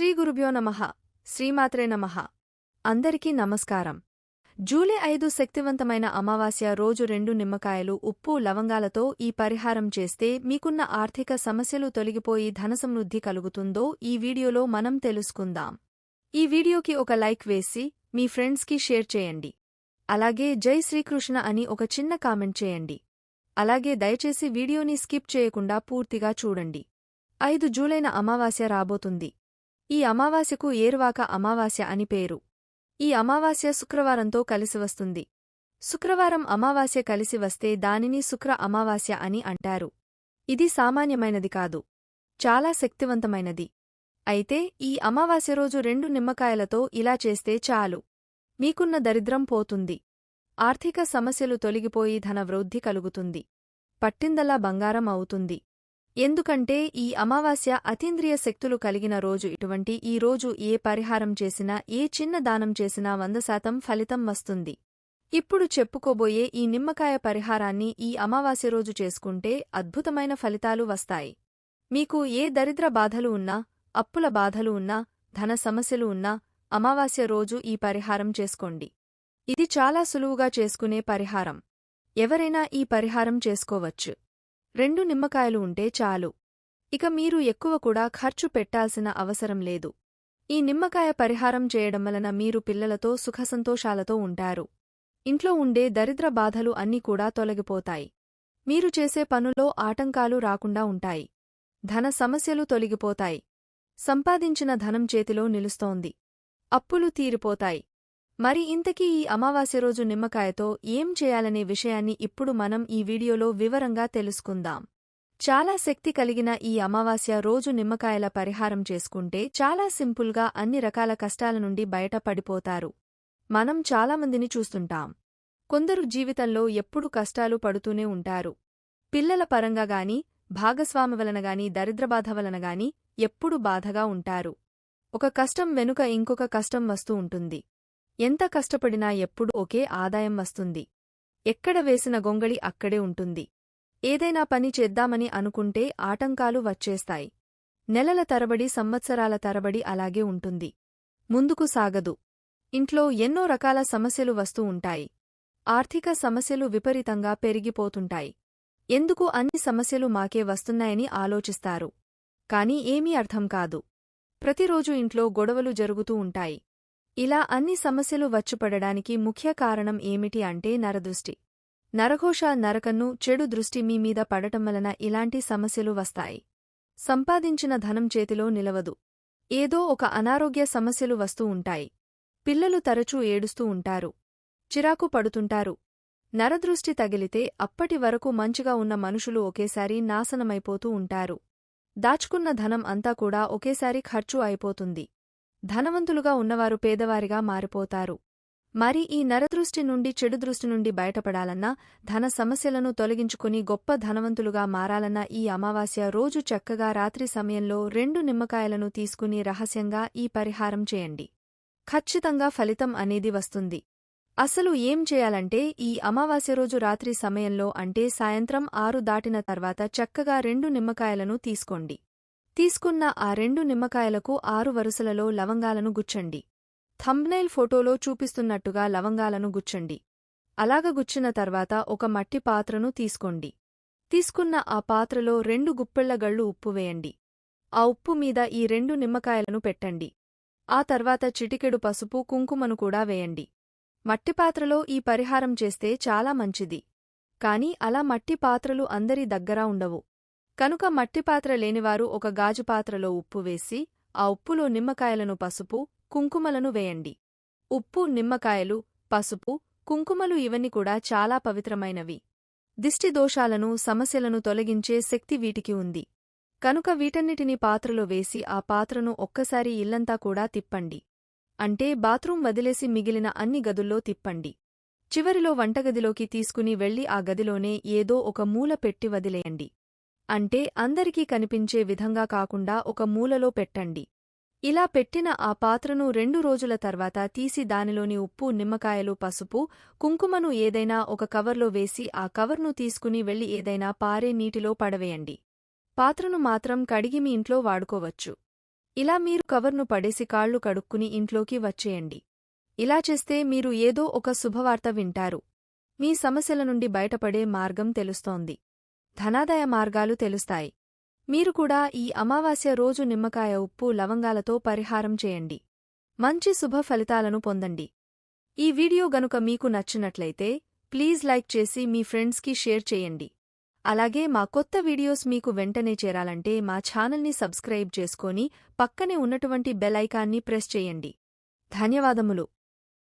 శ్రీ గురుభ్యో నమః. శ్రీమాత్రే నమః. అందరికీ నమస్కారం. జూలై ఐదు శక్తివంతమైన అమావాస్య రోజు రెండు నిమ్మకాయలు ఉప్పు లవంగాలతో ఈ పరిహారం చేస్తే మీకున్న ఆర్థిక సమస్యలు తొలగిపోయి ధనసమృద్ధి కలుగుతుందో ఈ వీడియోలో మనం తెలుసుకుందాం. ఈ వీడియోకి ఒక లైక్ వేసి మీ ఫ్రెండ్స్కి షేర్ చేయండి. అలాగే జై శ్రీకృష్ణ అని ఒక చిన్న కామెంట్ చేయండి. అలాగే దయచేసి వీడియోని స్కిప్ చేయకుండా పూర్తిగా చూడండి. ఐదు జూలైన అమావాస్య రాబోతుంది. ఈ అమావాస్యకు ఏరువాక అమావాస్య అని పేరు. ఈ అమావాస్య శుక్రవారంతో కలిసి వస్తుంది. శుక్రవారం అమావాస్య కలిసి వస్తే దానిని శుక్ర అమావాస్య అని అంటారు. ఇది సామాన్యమైనది కాదు. చాలా శక్తివంతమైనది. అయితే ఈ అమావాస్య రోజు రెండు నిమ్మకాయలతో ఇలా చేస్తే చాలు. మీకున్న దరిద్రం పోతుంది. ఆర్థిక సమస్యలు తొలగిపోయి ధనవృద్ధి కలుగుతుంది. పట్టిందలా బంగారం అవుతుంది. ఎందుకంటే ఈ అమావాస్య అతీంద్రియ శక్తులు కలిగిన రోజు ఇటువంటి ఈ రోజు ఏ పరిహారం చేసినా ఏ చిన్న దానం చేసినా వంద శాతం ఫలితం వస్తుంది. ఇప్పుడు చెప్పుకోబోయే ఈ నిమ్మకాయ పరిహారాన్ని ఈ అమావాస్య రోజు చేసుకుంటే అద్భుతమైన ఫలితాలు వస్తాయి. మీకు ఏ దరిద్ర బాధలు ఉన్నా అప్పుల బాధలు ఉన్నా ధన సమస్యలు ఉన్నా అమావాస్య రోజు ఈ పరిహారం చేసుకోండి. ఇది చాలా సులువుగా చేసుకునే పరిహారం. ఎవరైనా ఈ పరిహారం చేసుకోవచ్చు. రెండు నిమ్మకాయలు ఉంటే చాలు. ఇక మీరు ఎక్కువ కూడా ఖర్చు పెట్టాల్సిన అవసరం లేదు. ఈ నిమ్మకాయ పరిహారం చేయడం వలన మీరు పిల్లలతో సుఖసంతోషాలతో ఉంటారు. ఇంట్లో ఉండే దరిద్ర బాధలు అన్నీ కూడా తొలగిపోతాయి. మీరు చేసే పనులో ఆటంకాలు రాకుండా ఉంటాయి. ధన సమస్యలు తొలగిపోతాయి. సంపాదించిన ధనం చేతిలో నిలుస్తోంది. అప్పులు తీరిపోతాయి. మరి ఇంతకీ ఈ అమావాస్య రోజు నిమ్మకాయతో ఏం చేయాలనే విషయాన్ని ఇప్పుడు మనం ఈ వీడియోలో వివరంగా తెలుసుకుందాం. చాలా శక్తి కలిగిన ఈ అమావాస్య రోజు నిమ్మకాయల పరిహారం చేసుకుంటే చాలా సింపుల్గా అన్ని రకాల కష్టాల నుండి బయటపడిపోతారు. మనం చాలామందిని చూస్తుంటాం. కొందరు జీవితంలో ఎప్పుడు కష్టాలు పడుతూనే ఉంటారు. పిల్లల పరంగా గాని భాగస్వామి వలన గాని దరిద్రబాధ వలన గాని ఎప్పుడు బాధగా ఉంటారు. ఒక కష్టం వెనుక ఇంకొక కష్టం వస్తూ ఉంటుంది. ఎంత కష్టపడినా ఎప్పుడు ఒకే ఆదాయం వస్తుంది. ఎక్కడ వేసిన గొంగళి అక్కడే ఉంటుంది. ఏదైనా పని చేద్దామని అనుకుంటే ఆటంకాలు వచ్చేస్తాయి. నెలల తరబడి సంవత్సరాల తరబడి అలాగే ఉంటుంది. ముందుకు సాగదు. ఇంట్లో ఎన్నో రకాల సమస్యలు వస్తూ ఉంటాయి. ఆర్థిక సమస్యలు విపరీతంగా పెరిగిపోతుంటాయి. ఎందుకు అన్ని సమస్యలు మాకే వస్తున్నాయని ఆలోచిస్తారు. కాని ఏమీ అర్థం కాదు. ప్రతిరోజు ఇంట్లో గొడవలు జరుగుతూ ఉంటాయి. ఇలా అన్ని సమస్యలు వచ్చుపడడానికి ముఖ్య కారణం ఏమిటి అంటే నరదృష్టి. నరఘోష నరకన్ను చెడు దృష్టి మీ మీద పడటం వలన ఇలాంటి సమస్యలు వస్తాయి. సంపాదించిన ధనం చేతిలో నిలవదు. ఏదో ఒక అనారోగ్య సమస్యలు వస్తూ ఉంటాయి. పిల్లలు తరచూ ఏడుస్తూ ఉంటారు. చిరాకు పడుతుంటారు. నరదృష్టి తగిలితే అప్పటి వరకు మంచిగా ఉన్న మనుషులు ఒకేసారి నాశనమైపోతూ ఉంటారు. దాచుకున్న ధనం అంతా కూడా ఒకేసారి ఖర్చు అయిపోతుంది. ధనవంతులుగా ఉన్నవారు పేదవారిగా మారిపోతారు. మరి ఈ నరదృష్టి నుండి చెడు దృష్టి నుండి బయటపడాలన్నా ధన సమస్యలను తొలగించుకుని గొప్ప ధనవంతులుగా మారాలన్నా ఈ అమావాస్య రోజు చక్కగా రాత్రి సమయంలో రెండు నిమ్మకాయలను తీసుకుని రహస్యంగా ఈ పరిహారం చేయండి. ఖచ్చితంగా ఫలితం అనేది వస్తుంది. అసలు ఏం చేయాలంటే ఈ అమావాస్య రోజు రాత్రి సమయంలో అంటే సాయంత్రం ఆరు దాటిన తర్వాత చక్కగా రెండు నిమ్మకాయలను తీసుకోండి. తీసుకున్న ఆ రెండు నిమ్మకాయలకు ఆరు వరుసలలో లవంగాలను గుచ్చండి. థంబ్నైల్ ఫోటోలో చూపిస్తున్నట్టుగా లవంగాలను గుచ్చండి. అలాగ గుచ్చిన తర్వాత ఒక మట్టి పాత్రను తీసుకోండి. తీసుకున్న ఆ పాత్రలో రెండు గుప్పెళ్ళగళ్ళు ఉప్పు వేయండి. ఆ ఉప్పు మీద ఈ రెండు నిమ్మకాయలను పెట్టండి. ఆ తర్వాత చిటికెడు పసుపు కుంకుమను కూడా వేయండి. మట్టిపాత్రలో ఈ పరిహారం చేస్తే చాలా మంచిది. కాని అలా మట్టి పాత్రలు అందరి దగ్గరా ఉండవు. కనుక మట్టిపాత్ర లేనివారు ఒక గాజుపాత్రలో ఉప్పు వేసి ఆ ఉప్పులో నిమ్మకాయలను పసుపు కుంకుమలను వేయండి. ఉప్పు నిమ్మకాయలు పసుపు కుంకుమలు ఇవన్నీ కూడా చాలా పవిత్రమైనవి. దిష్టి దోషాలను సమస్యలను తొలగించే శక్తి వీటికి ఉంది. కనుక వీటన్నిటిని పాత్రలో వేసి ఆ పాత్రను ఒక్కసారి ఇల్లంతా కూడా తిప్పండి. అంటే బాత్రూం వదిలేసి మిగిలిన అన్ని గదుల్లో తిప్పండి. చివరిలో వంటగదిలోకి తీసుకుని వెళ్ళి ఆ గదిలోనే ఏదో ఒక మూల పెట్టి వదిలేయండి. అంటే అందరికీ కనిపించే విధంగా కాకుండా ఒక మూలలో పెట్టండి. ఇలా పెట్టిన ఆ పాత్రను రెండు రోజుల తర్వాత తీసి దానిలోని ఉప్పు నిమ్మకాయలు పసుపు కుంకుమను ఏదైనా ఒక కవర్లో వేసి ఆ కవర్ను తీసుకుని వెళ్ళి ఏదైనా పారే నీటిలో పడవేయండి. పాత్రను మాత్రం కడిగి మీ ఇంట్లో వాడుకోవచ్చు. ఇలా మీరు కవర్ను పడేసి కాళ్ళు కడుక్కుని ఇంట్లోకి వచ్చేయండి. ఇలా చేస్తే మీరు ఏదో ఒక శుభవార్త వింటారు. మీ సమస్యల నుండి బయటపడే మార్గం తెలుస్తోంది. ధనాదాయ మార్గాలు తెలుస్తాయి. మీరు కూడా ఈ అమావాస్య రోజు నిమ్మకాయ ఉప్పు లవంగాలతో పరిహారం చేయండి. మంచి శుభ ఫలితాలను పొందండి. ఈ వీడియో గనుక మీకు నచ్చినట్లయితే ప్లీజ్ లైక్ చేసి మీ ఫ్రెండ్స్కి షేర్ చేయండి. అలాగే మా కొత్త వీడియోస్ మీకు వెంటనే చేరాలంటే మా ఛానల్ని సబ్స్క్రైబ్ చేసుకొని పక్కనే ఉన్నటువంటి బెల్ ఐకాన్ని ప్రెస్ చేయండి. ధన్యవాదములు.